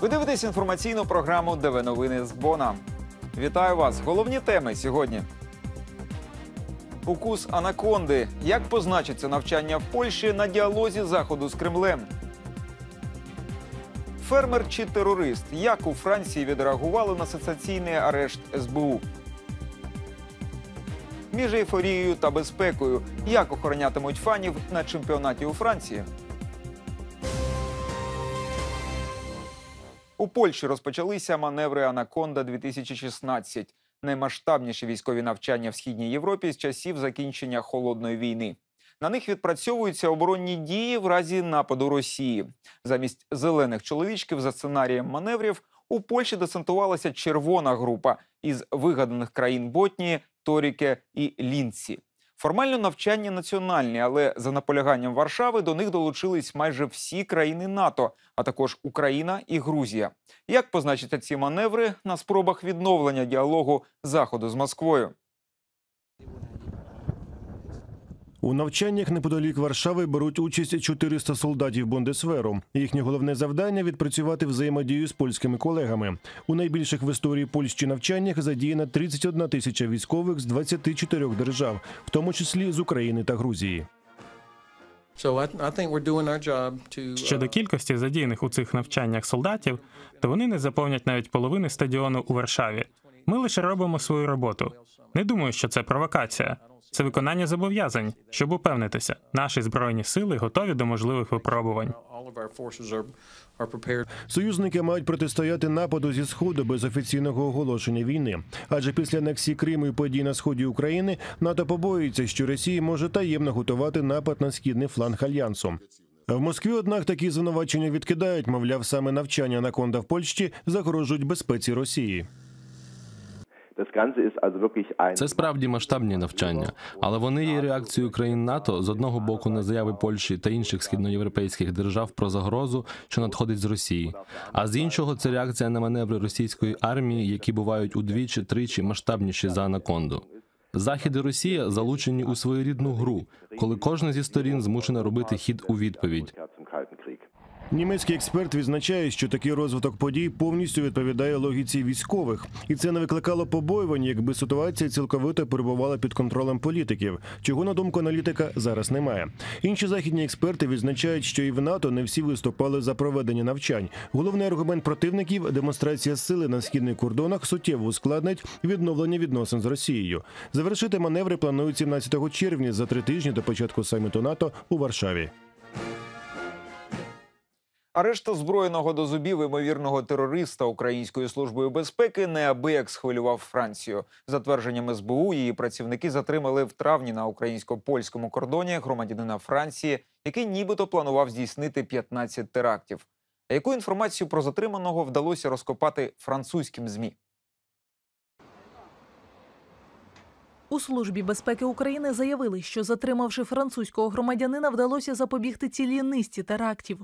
Ви дивитесь інформаційну програму ДВ Новини з Бона. Вітаю вас! Головні теми сьогодні. Укус анаконди. Як позначиться навчання в Польщі на діалозі Заходу з Кремлем? Фермер чи терорист? Як у Франції відреагували на сенсаційний арешт СБУ? Між ейфорією та безпекою. Як охоронятимуть фанів на чемпіонаті у Франції? У Польщі розпочалися маневри Анаконда 2016 наймасштабніші військові навчання в східній Європі з часів закінчення холодної війни. На них відпрацьовуються оборонні дії в разі нападу Росії. Замість зелених чоловічків за сценарієм маневрів у Польщі десантувалася червона група із вигаданих країн Ботнії, Торіке і Лінці. Формально навчання національні, але за наполяганням Варшави до них долучились майже всі країни НАТО, а також Україна і Грузія. Як позначити ці маневри на спробах відновлення діалогу Заходу з Москвою? У навчаннях неподалік Варшави беруть участь 400 солдатів Бундесверу. Їхнє головне завдання відпрацювати взаємодію з польськими колегами. У найбільших в історії Польщі навчаннях задіяна 31 тисяча військових з 24 держав, в тому числі з України та Грузії. To. Щодо uh, кількості задіяних у цих навчаннях солдатів, то вони не заповнять навіть половини стадіону у Варшаві. Ми лише робимо свою роботу. Не думаю, що це провокація. Це виконання зобов'язань, щоб упевнитися, наші збройні сили готові до можливих випробувань. Союзники мають протистояти нападу зі сходу без офіційного оголошення війни. Адже після анексії Криму і подій на сході України НАТО побоюється, що Росія може таємно готувати напад на східний фланг альянсу. В Москві, однак, такі звинувачення відкидають. Мовляв, саме навчання Анаконда в Польщі загрожують безпеці Росії. Це справді масштабні навчання, але вони є реакцією країн НАТО з одного боку на заяви Польщі та інших східноєвропейських держав про загрозу, що надходить з Росії. А з іншого це реакція на маневри російської армії, які бувають удвічі-тричі масштабніші за анаконду. Захід і Росія залучені у своєрідну гру, коли кожна зі сторін змушена робити хід у відповідь. Німецький експерт відзначає, що такий розвиток подій повністю відповідає логіці військових, і це не викликало побоювань, якби ситуація цілковито перебувала під контролем політиків, чого на думку аналітика зараз немає. Інші західні експерти відзначають, що і в НАТО не всі виступали за проведення навчань. Головний аргумент противників демонстрація сили на східних кордонах суттєво ускладнить відновлення відносин з Росією. Завершити маневри планують 17 червня за три тижні до початку саміту НАТО у Варшаві. Арешт озброєного до зубів імовірного терориста Українською службою безпеки неабияк схвилював Францію. За твердженням СБУ, її працівники затримали в травні на українсько-польському кордоні громадянина Франції, який нібито планував здійснити 15 терактів. А яку інформацію про затриманого вдалося розкопати французьким змі? У службі безпеки України заявили, що затримавши французького громадянина, вдалося запобігти цілій низці терактів.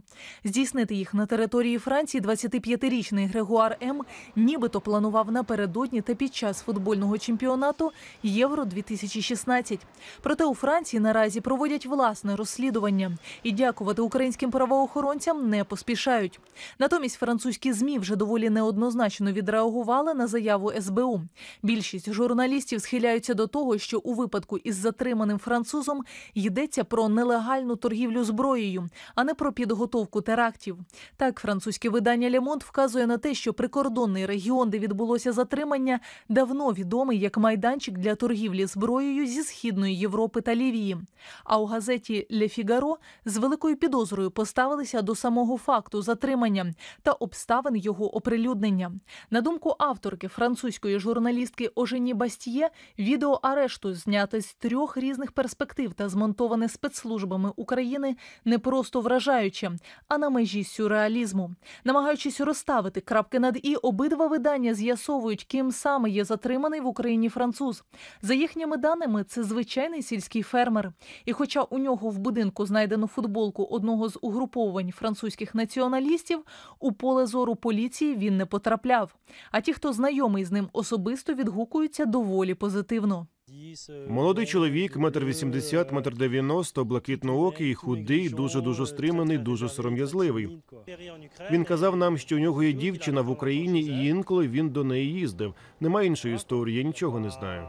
Здійснити їх на території Франції 25-річний Грегуар М. нібито планував напередодні та під час футбольного чемпіонату Євро 2016 Проте у Франції наразі проводять власне розслідування і дякувати українським правоохоронцям не поспішають. Натомість французькі змі вже доволі неоднозначно відреагували на заяву СБУ. Більшість журналістів схиляються до того, що у випадку із затриманим французом йдеться про нелегальну торгівлю зброєю, а не про підготовку терактів. Так, французьке видання Лемонт вказує на те, що прикордонний регіон, де відбулося затримання, давно відомий як майданчик для торгівлі зброєю зі східної Європи та Лівії. А у газеті Ле Фігаро з великою підозрою поставилися до самого факту затримання та обставин його оприлюднення. На думку авторки французької журналістки Ожені Бастіє, відео арешту зняте з трьох різних перспектив та змонтоване спецслужбами України не просто вражаюче, а на межі сюрреалізму. Намагаючись розставити крапки над і, обидва видання з'ясовують, ким саме є затриманий в Україні француз. За їхніми даними, це звичайний сільський фермер. І хоча у нього в будинку знайдено футболку одного з угруповань французьких націоналістів, у поле зору поліції він не потрапляв. А ті, хто знайомий з ним особисто, відгукуються доволі позитивно. Молодий чоловік, метр вісімдесят, метр дев'яносто, блакитноокий, худий, дуже дуже стриманий, дуже сором'язливий. Він казав нам, що у нього є дівчина в Україні, і інколи він до неї їздив. Немає іншої історії, я нічого не знаю.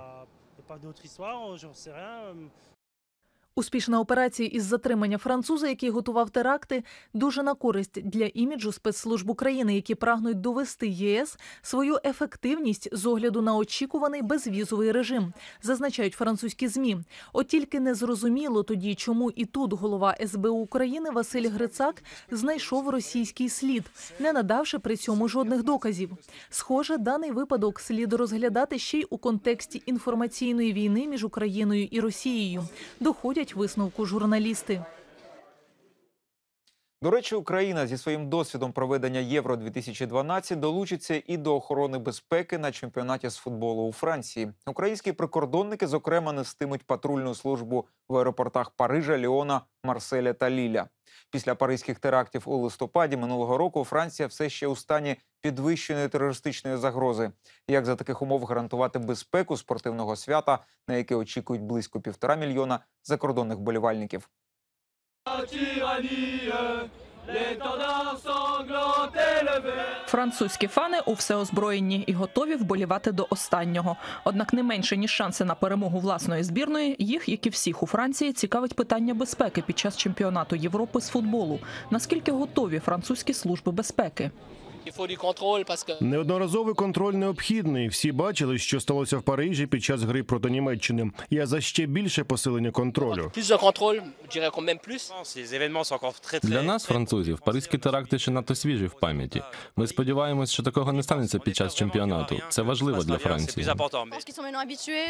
Успішна операція із затримання француза, який готував теракти, дуже на користь для іміджу спецслужб України, які прагнуть довести ЄС свою ефективність з огляду на очікуваний безвізовий режим, зазначають французькі змі. От тільки не зрозуміло тоді, чому і тут голова СБУ України Василь Грицак знайшов російський слід, не надавши при цьому жодних доказів. Схоже, даний випадок слід розглядати ще й у контексті інформаційної війни між Україною і Росією. Доходять висновку журналісти. До речі, Україна зі своїм досвідом проведення Євро 2012 долучиться і до охорони безпеки на чемпіонаті з футболу у Франції. Українські прикордонники, зокрема, нестимуть патрульну службу в аеропортах Парижа, Ліона, Марселя та Ліля. Після паризьких терактів у листопаді минулого року Франція все ще у стані підвищеної терористичної загрози. Як за таких умов гарантувати безпеку спортивного свята, на яке очікують близько півтора мільйона закордонних болівальників? Французькі фани у всеозброєнні і готові вболівати до останнього. Однак не менше ніж шанси на перемогу власної збірної, їх, як і всіх у Франції, цікавить питання безпеки під час чемпіонату Європи з футболу. Наскільки готові французькі служби безпеки? Неодноразовий контроль необхідний. Всі бачили, що сталося в Парижі під час гри проти Німеччини. Я за ще більше посилення контролю. Для нас, французів, паризькі теракти ще надто свіжі в пам'яті. Ми сподіваємось, що такого не станеться під час чемпіонату. Це важливо для Франції.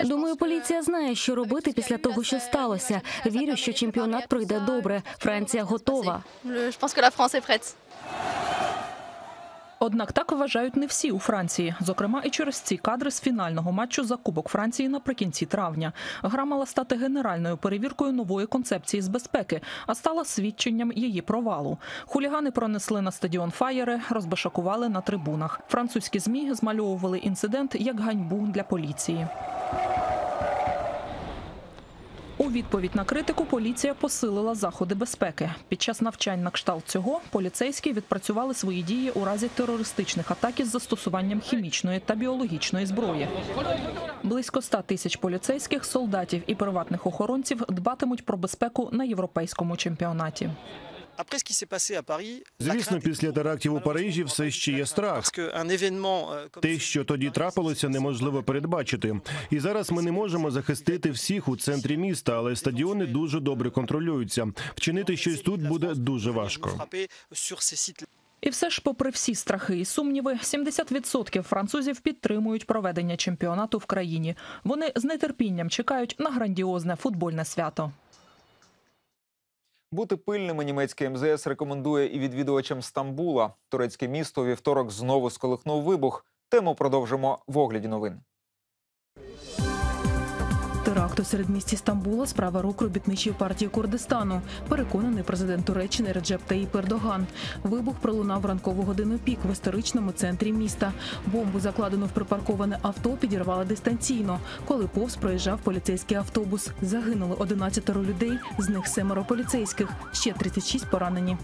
Думаю, поліція знає, що робити після того, що сталося. Вірю, що чемпіонат пройде добре. Франція готова. Однак так вважають не всі у Франції, зокрема і через ці кадри з фінального матчу за Кубок Франції наприкінці травня. Гра мала стати генеральною перевіркою нової концепції з безпеки, а стала свідченням її провалу. Хулігани пронесли на стадіон фаєри, розбашакували на трибунах. Французькі змі змальовували інцидент як ганьбу для поліції. У відповідь на критику поліція посилила заходи безпеки. Під час навчань на кшталт цього поліцейські відпрацювали свої дії у разі терористичних атак із застосуванням хімічної та біологічної зброї. Близько 100 тисяч поліцейських, солдатів і приватних охоронців дбатимуть про безпеку на європейському чемпіонаті. Звісно, після терактів у Парижі все ще є страх. Те, що тоді трапилося, неможливо передбачити. І зараз ми не можемо захистити всіх у центрі міста, але стадіони дуже добре контролюються. Вчинити щось тут буде дуже важко. І все ж, попри всі страхи і сумніви, 70% французів підтримують проведення чемпіонату в країні. Вони з нетерпінням чекають на грандіозне футбольне свято. Бути пильними німецьке МЗС рекомендує і відвідувачам Стамбула. Турецьке місто у вівторок знову сколихнув вибух. Тему продовжимо в огляді новин. Теракт у середмісті Стамбула справа рук робітничої партії Курдистану. Переконаний президент Туреччини Реджеп Таїп Ердоган. Вибух пролунав ранкову годину пік в історичному центрі міста. Бомбу, закладену в припарковане авто, підірвали дистанційно, коли повз проїжджав поліцейський автобус. Загинули 11 людей, з них семеро поліцейських, ще 36 поранені.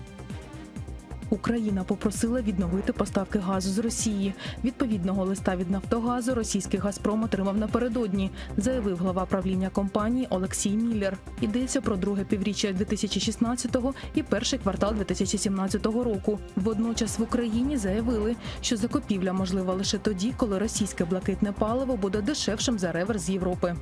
Україна попросила відновити поставки газу з Росії. Відповідного листа від Нафтогазу російський Газпром отримав напередодні, заявив глава правління компанії Олексій Міллер. Йдеться про друге півріччя 2016-го і перший квартал 2017 року. Водночас в Україні заявили, що закупівля можлива лише тоді, коли російське блакитне паливо буде дешевшим за реверс з Європи.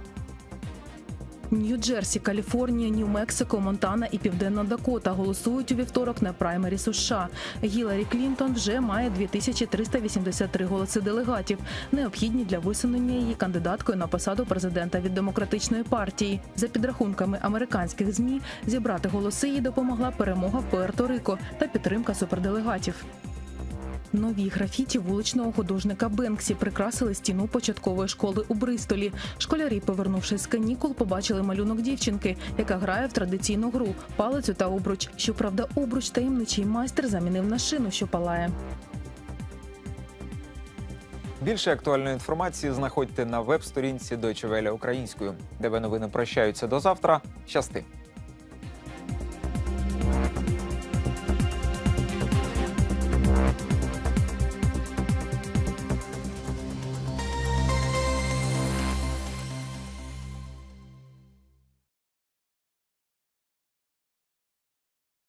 Нью-Джерсі, Каліфорнія, Нью-Мексико, Монтана і Південна Дакота голосують у вівторок на праймері США. Гіларі Клінтон вже має 2383 голоси делегатів, необхідні для висунення її кандидаткою на посаду президента від демократичної партії. За підрахунками американських змі, зібрати голоси їй допомогла перемога в Пуерто-Рико та підтримка суперделегатів. Нові графіті вуличного художника Бенксі прикрасили стіну початкової школи у Бристолі. Школярі, повернувшись з канікул, побачили малюнок дівчинки, яка грає в традиційну гру палицю та обруч. Щоправда, обруч таємничий майстер замінив на шину, що палає. Більше актуальної інформації знаходьте на веб-сторінці Deutsche Welle українською, де новини прощаються до завтра. Щасти!